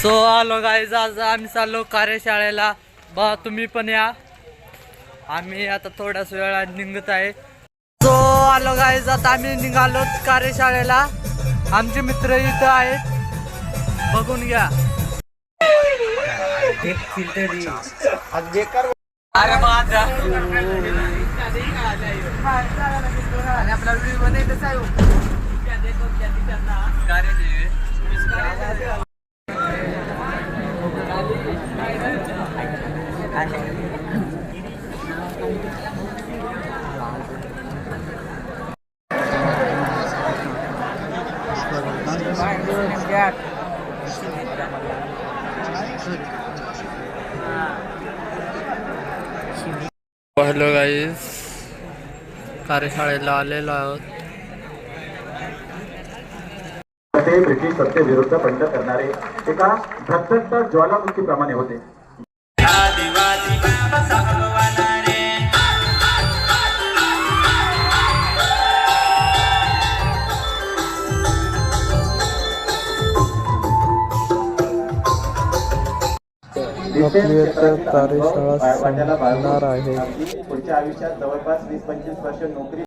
So आलो guys आज आम्ही चाललो कार्यशाळेला. बा तुम्ही पण या. आम्ही आता थोड्याच वेळा निघत आहे. सो आलो गाईज आता आम्ही निघालो कार्यशाळेला. आमचे मित्र इथं आहेत. बघून घ्या. अरे माझा आपला व्हिडिओ हॅलो गाईज कार्यशाळेला आलेलो आहोत. ते ब्रिटिश सत्तेविरुद्ध बंड करणारे एका धगधगत ज्वालामुखीप्रमाणे होते. कार्यशाळा संपणार आहे. पुढच्या आयुष्यात जवळपास वीस पंचवीस वर्ष नोकरी